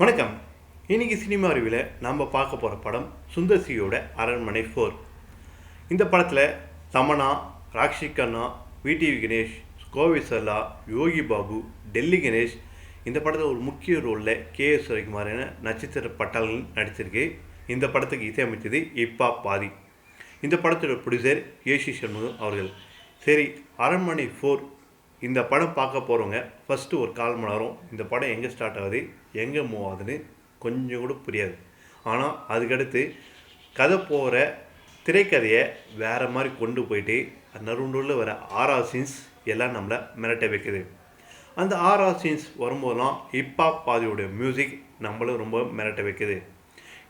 வணக்கம். இன்னைக்கு சினிமா அறிவியில் நம்ம பார்க்க போகிற படம் சுந்தர்சியோட அரண்மனை ஃபோர் இந்த படத்தில் தமனா ராக்ஷி கண்ணா விடிவி கணேஷ் கோவி சர்லா யோகி பாபு டெல்லி கணேஷ் இந்த படத்தில் ஒரு முக்கிய ரோலில் கே எஸ் ரவிக்குமார் என நட்சத்திர பட்டாளர்கள் நடிச்சிருக்கு. இந்த படத்துக்கு இசையமைத்தது இப்பா பாதி. இந்த படத்தோட ப்ரொடியூசர் ஏசி சண்முகம் அவர்கள். சரி அரண்மனை ஃபோர் இந்த படம் பார்க்க போகிறவங்க ஃபஸ்ட்டு ஒரு கால் மணி நேரம் இந்த படம் எங்கே ஸ்டார்ட் ஆகுது எங்கே மூவ் ஆகுதுன்னு கொஞ்சம் கூட புரியாது. ஆனால் அதுக்கடுத்து கதை போகிற திரைக்கதையை வேறு மாதிரி கொண்டு போயிட்டு நடுநடுவில் வர ஆரா சீன்ஸ் எல்லாம் நம்மளை மிரட்ட வைக்குது. அந்த ஆரா சீன்ஸ் வரும்போதெல்லாம் ஹிப்பா பாதியோடைய மியூசிக் நம்மளும் ரொம்ப மிரட்ட வைக்குது.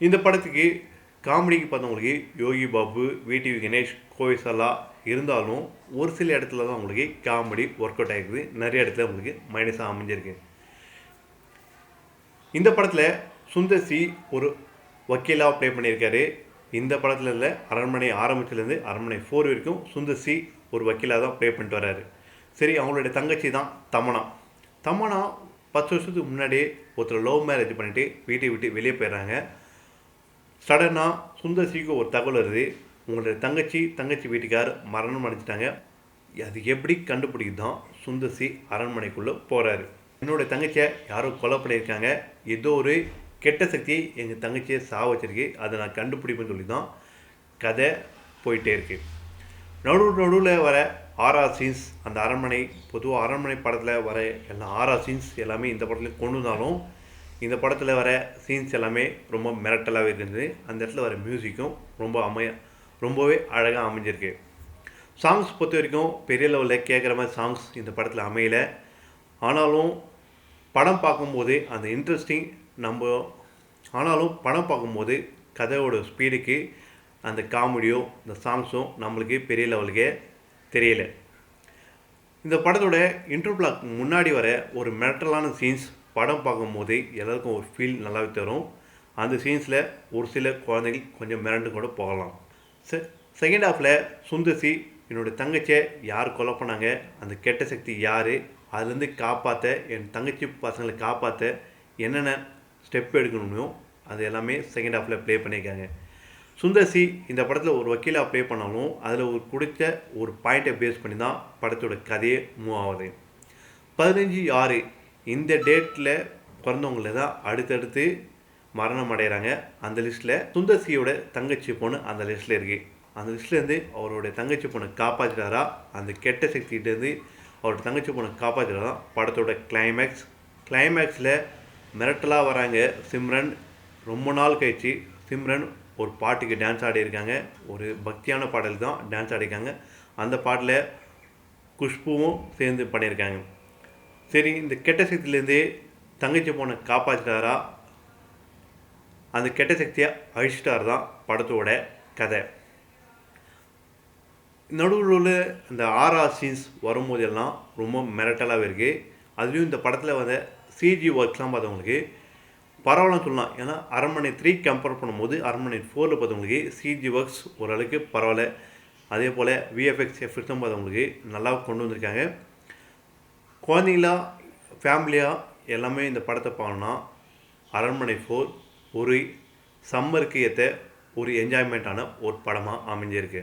இந்த படத்துக்கு காமெடிக்கு பார்த்தவங்களுக்கு யோகி பாபு விடிவி கணேஷ் கோவிசலா இருந்தாலும் ஒரு சில இடத்துல தான் உங்களுக்கு காமெடி ஒர்க் அவுட் ஆகிருக்குது நிறைய இடத்துல உங்களுக்கு மைனஸாக அமைஞ்சிருக்கு. இந்த படத்தில் சுந்தர்சி ஒரு வக்கீலாக ப்ளே பண்ணியிருக்காரு. இந்த படத்தில் இல்லை அரண்மனை ஆரம்பத்துலேருந்து அரண்மனை ஃபோர் வரைக்கும் சுந்தர்சி ஒரு வக்கீலாக தான் ப்ளே பண்ணிட்டு வர்றாரு சரி அவங்களுடைய தங்கச்சி தான் தமனா. தமனா பத்து வருஷத்துக்கு முன்னாடியே ஒருத்தர் லவ் மேரேஜ் பண்ணிவிட்டு வீட்டை விட்டு வெளியே போயிடுறாங்க. சடனாக சுந்தர்சிக்கு ஒரு தகவல் வருது. உங்களுடைய தங்கச்சி தங்கச்சி வீட்டுக்கார் மரணம் அடைஞ்சிட்டாங்க. அது எப்படி கண்டுபிடிக்குதான் சுந்தர்சி அரண்மனைக்குள்ளே போகிறாரு என்னோட தங்கச்சியை யாரோ கொலை பண்ணியிருக்காங்க. ஏதோ ஒரு கெட்ட சக்தி எங்கள் தங்கச்சியை சாவ வச்சிருக்கு. அதை நான் கண்டுபிடிப்பேன்னு சொல்லி தான் கதை போயிட்டே இருக்கு. நடு நடுவில் வர ஆரா சீன்ஸ் அந்த அரண்மனை பொதுவாக அரண்மனை படத்தில் வர எல்லா ஆரா சீன்ஸ் எல்லாமே இந்த படத்துலேயும் கொண்டு வந்தாலும் இந்த படத்தில் வர சீன்ஸ் எல்லாமே ரொம்ப மிரட்டலாகவே இருந்தது. அந்த இடத்துல வர மியூசிக்கும் ரொம்ப அமைய ரொம்பவே அழகாக அமைஞ்சிருக்கு. சாங்ஸ் பொறுத்த வரைக்கும் பெரிய லெவலில் கேட்குற மாதிரி சாங்ஸ் இந்த படத்தில் அமையல. ஆனாலும் படம் பார்க்கும்போது அந்த இன்ட்ரெஸ்டிங் நம்ம ஆனாலும் படம் பார்க்கும்போது கதையோட ஸ்பீடுக்கு அந்த காமெடியோ இந்த சாங்ஸும் நம்மளுக்கு பெரிய லெவலுக்கே தெரியலை. இந்த படத்தோட இன்டர்பிளாக் முன்னாடி வர ஒரு மெட்டலான சீன்ஸ் படம் பார்க்கும்போதே எல்லாருக்கும் ஒரு ஃபீல் நல்லாவே தரும். அந்த சீன்ஸில் ஒரு சில குழந்தைகள் கொஞ்சம் மிரண்டு கூட போகலாம். செ செகண்ட் ஹாஃபில் சுந்தர்சி என்னோடய தங்கச்சியை யார் கொலை பண்ணாங்க அந்த கெட்ட சக்தி யார் அதுலேருந்து காப்பாற்ற என் தங்கச்சி பசங்களை காப்பாற்ற என்னென்ன ஸ்டெப் எடுக்கணுமோ அது எல்லாமே செகண்ட் ஹாஃபில் ப்ளே பண்ணியிருக்காங்க. சுந்தர்சி இந்த படத்தில் ஒரு வக்கீலாக ப்ளே பண்ணாலும் அதில் ஒரு பிடிச்ச ஒரு பாயிண்ட்டை பேஸ் பண்ணி தான் படத்தோட கதையே மூவ் ஆகுது. பதினஞ்சு ஆறு இந்த டேட்டில் பிறந்தவங்கள தான் அடுத்தடுத்து மரணம் அடைகிறாங்க. அந்த லிஸ்ட்டில் சுந்தர்சியோட தங்கச்சி பொண்ணு அந்த லிஸ்ட்டில் இருக்குது அந்த லிஸ்ட்லேருந்து அவருடைய தங்கச்சி பொண்ணை காப்பாற்றிட்டாரா அந்த கெட்ட சக்திகிட்டேருந்து அவரோட தங்கச்சி பொண்ணை காப்பாற்றிட்டாரா படத்தோட கிளைமேக்ஸ் கிளைமேக்ஸில் மிரட்டலாக வராங்க சிம்ரன். ரொம்ப நாள் கழிச்சு சிம்ரன் ஒரு பாட்டுக்கு டான்ஸ் ஆடியிருக்காங்க ஒரு பக்தியான பாடல் தான் டான்ஸ் ஆடிருக்காங்க அந்த பாட்டில் குஷ்புவும் சேர்ந்து பண்ணியிருக்காங்க. சரி இந்த கெட்ட சக்தியிலேருந்து தங்கச்சி போன காப்பாற்றிட்டாரா அந்த கெட்ட சக்தியை அழிச்சிட்டார் தான் படத்தோட கதை. நடுவில் உள்ள அந்த ஆர்ஆர் சீன்ஸ் வரும்போதெல்லாம் ரொம்ப மிரட்டலாகவே இருக்குது அதுலேயும் இந்த படத்தில் வந்த சிஜி ஒர்க்ஸ்லாம் பார்த்தவங்களுக்கு பரவாயில்லன்னு சொல்லலாம். ஏன்னா அரண்மனை த்ரீ கம்பேர் பண்ணும்போது அரண்மனை ஃபோரில் பார்த்தவங்களுக்கு சிஜி ஒர்க்ஸ் ஓரளவுக்கு பரவாயில்ல. அதே போல் விஎஃப்எக்ஸ் எஃபெக்ட்ஸும் பார்த்தவங்களுக்கு நல்லா கொண்டு வந்திருக்காங்க. குழந்தைங்களா ஃபேமிலியாக எல்லாமே இந்த படத்தை பார்க்கணுன்னா அரண்மனை ஃபோர் ஒரு சம்மருக்கு ஏற்ற ஒரு என்ஜாய்மெண்ட்டான ஒரு படமாக அமைஞ்சிருக்கு.